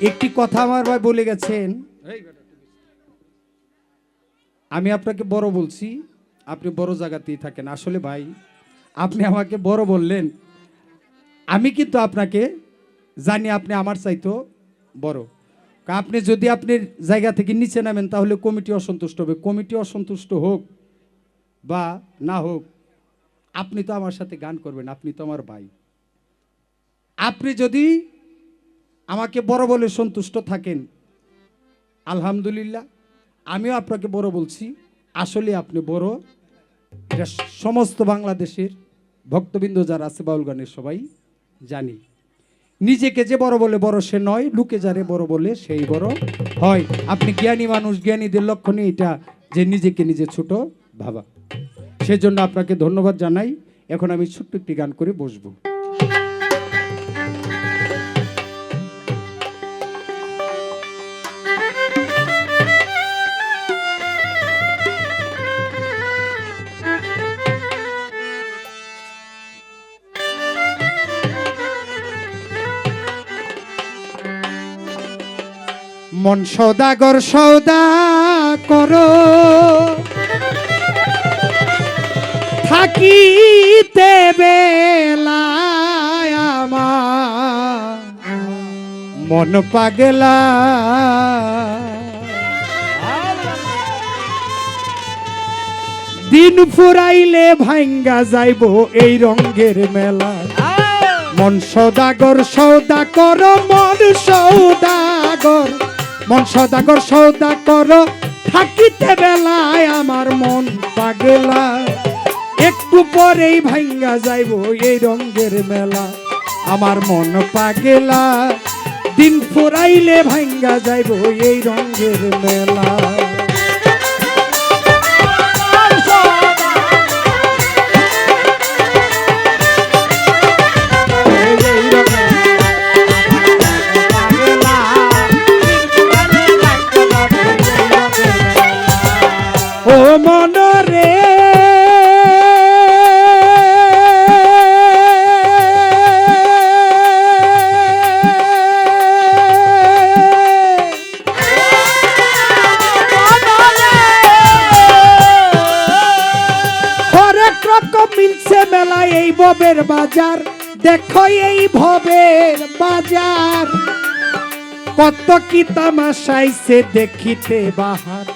একটি কথা আমার ভাই বলে গেছেন। আমি আপনাকে বড় বলছি আপনি বড় জায়গাতেই থাকেন। আসলে ভাই আপনি আমাকে বড় বললেন। আমি কিন্তু আপনাকে জানি আপনি আমার চাইতো বড়। আপনি যদি আপনি জায়গা থেকে নিচে নামেন তাহলে কমিটি অসন্তুষ্ট হবে। কমিটি অসন্তুষ্ট হোক বা না হোক আপনি তো আমার সাথে গান করবেন আপনি তো আমার ভাই। আপনি যদি আমাকে বড় বলে সন্তুষ্ট থাকেন। আলহামদুলিল্লাহ, আমিও আপনাকে বড় বলছি। আসলে আপনি বড়। এটা সমস্ত বাংলাদেশের ভক্তবৃন্দ যারা আছে বাউল গানের সবাই জানি। নিজেকে যে বড় বলে বড় সে নয়, লুকে যারে বড় বলে সেই বড় হয়। আপনি জ্ঞানী মানুষ, জ্ঞানীদের লক্ষণে এটা যে নিজেকে নিজে ছোট ভাবা। সেজন্য আপনাকে ধন্যবাদ জানাই। এখন আমি ছোট্ট একটি গান করে বসবো। মন সৌদাগর, সৌদা করো। থাকিতে আমার মন পাগলা। দিন ফুরাইলে ভাঙ্গা যাইব এই রঙ্গের মেলা। মন সদাগর, সৌদা কর, মন সৌদাগর। মন সদাগর সৌদা কর থাকিতে বেলায় আমার মন পাগলা। একটু পরেই ভাঙ্গা যাইব এই রঙ্গের মেলা। আমার মন পাগলা, দিন ফুরাইলে ভাঙ্গা যাইব এই রঙ্গের মেলা। রকম মিলছে মেলা এই ভবের বাজার। দেখো এই ভবের বাজার। কত কি তামাশাইছে দেখিতে বাহার।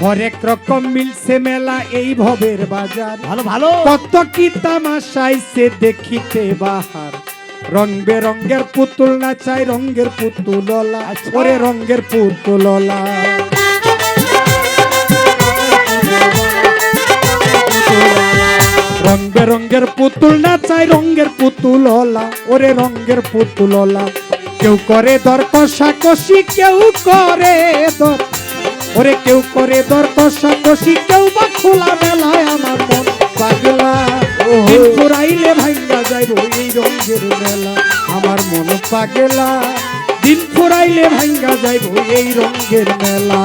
হরেক রকম মিলছে মেলা এই ভবের বাজার। ভালো ভালো। কত কি তামাশাইছে দেখিতে বাহার। রং বেরঙ্গের পুতুল নাচাই রঙ্গের পুতুললা আচ্ছা। ওরে রঙ্গের পুতুললা রং বেরঙ্গের পুতুল নাচাই রঙ্গের পুতুললা ওরে রঙ্গের পুতুললা কেউ করে দর কষাকষি, কেউ করে দর। ওরে কেউ করে দর কষাকষি, কেউ বা খোলা মেলায় আমার মন পাগলা। ফুরাইলে ভাঙ্গা যাইব এই রঙ্গের মেলা। আমার মন পাগলা। দিন ফুরাইলে ভাঙ্গা যাইব এই রঙ্গের মেলা।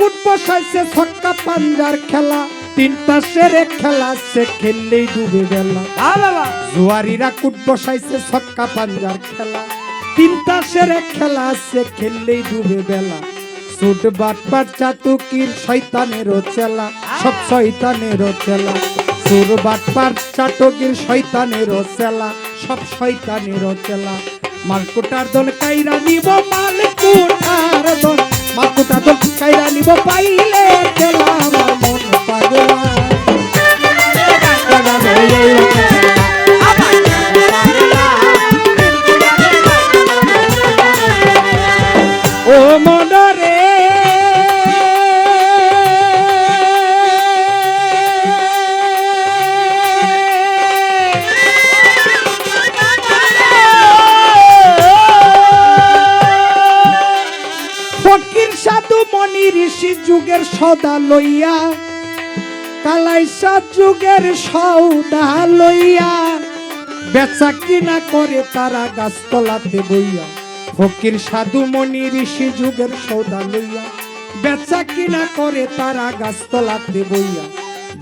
কুট বসাইছে ছক্কা পাঞ্জার খেলা। তিনটা সেরে খেলা সে খেললেই ডুবে গেলা জুয়ারিরা কুট বসাইছে ছক্কা পাঞ্জার খেলা। তিনটা সেরে খেলা সে খেললেই ডুবে বেলা সুট বাট পাট চাতুকির শয়তানেরও চেলা সব শয়তানেরও চেলা। সুর বাট পাট চাটকির শয়তানেরও চেলা সব শয়তানেরও চেলা। মালকুটার দল কাইরা নিব মালকুটার দল। মালকুটার দল কাইরা নিব পাইলে খেলা আমার মন পাগলা। সদা লইয়া কালাইসা যুগের সৌদা লইয়া, বেচা কিনা করে তারা গাছতলাতে বইয়া, ফকির সাধু মনি ঋষি যুগের সৌদা লইয়া, বেচা কিনা করে তারা গাছতলাতে বইয়া,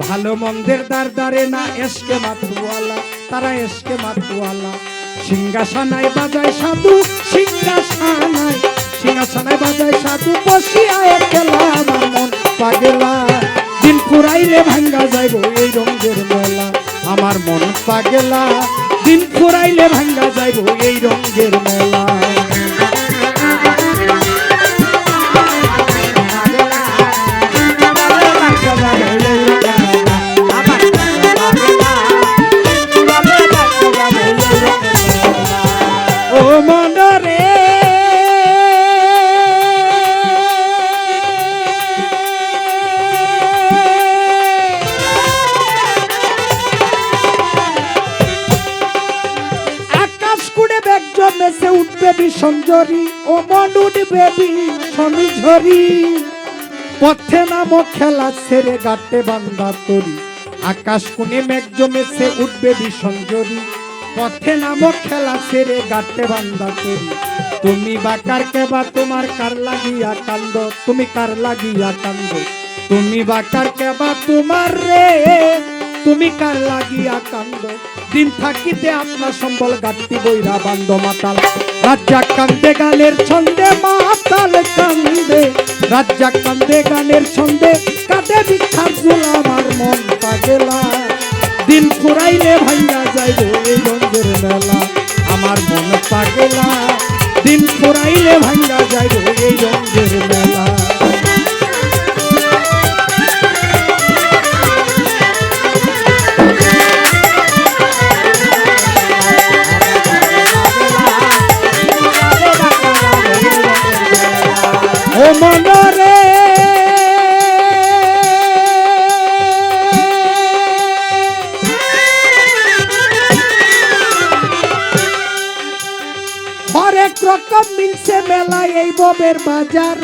ভালো মন্দের দ্বার দ্বারে না এসকে মাতুয়ালা, তারা এসকে মাতুয়ালা। সিংহাসনায় বাজায় সাধু, সিংহাসনায় সিংহাসনায় বাজায় সাধু, বসিয়া ভাঙ্গা যাইব এই রঙের মেলা। আমার মন পাগেলা, দিন ফুরাইলে ভাঙ্গা যাইব এই রঙের মেলা। উঠবে বিসঞ্জরি ও মন উঠবে বিসঞ্জরি পথে নামো খেলা ছেড়ে গাটে বান্দা তরি। আকাশ কোণে মেঘ জমেছে উঠবে বিসঞ্জরি। পথে নামো খেলা ছেড়ে গাটে বান্দা তরি। তুমি বাকার কেবা তোমার কার লাগিয়া কান্দ তুমি কার লাগিয়া কান্দ তুমি বাকার কেবা তোমার রে? তুমি কার লাগিয়া কান্দ দিন থাকিতে আপনার সম্বল গাঁটটি বইরা বান্দ মাতাল। রাজ্জা কান্দে গানের ছন্দে, মাতাল কান্দে। রাজা কান্দে গানের ছন্দে, কাঁদে বিখ্যাত আমার মন পাগেলা। দিন ফুরাইলে ভাইয়া যাই এই রঙের মেলা। আমার মন পাগেলা। দিন ফুরাইলে ভাইয়া যায় এই রঙের মেলা। রকম মিলছে মেলা এই ববের বাজার।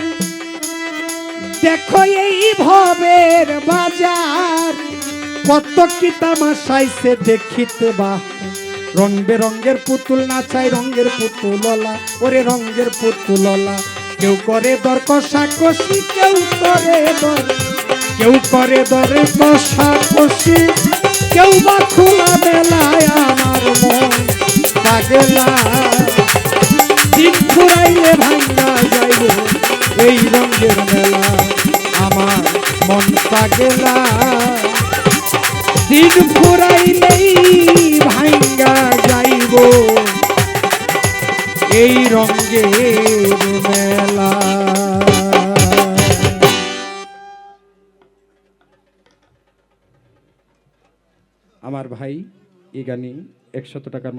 দেখো এই ভবের বাজার। কত কি তামাশাইছে দেখিতে বা। রং বেরঙ্গের পুতুল নাচাই রঙের পুতুললা। ওরে রঙের পুতুললা। কেউ করে দর কষাকষি কেউ করে দর। কেউ করে দরে কষাকষি কেউ বা খোলা বেলায় আমার মন। পাগলা যাইব এই রঙ্গে মেলা। আমার ভাই এই গানে একশত টাকার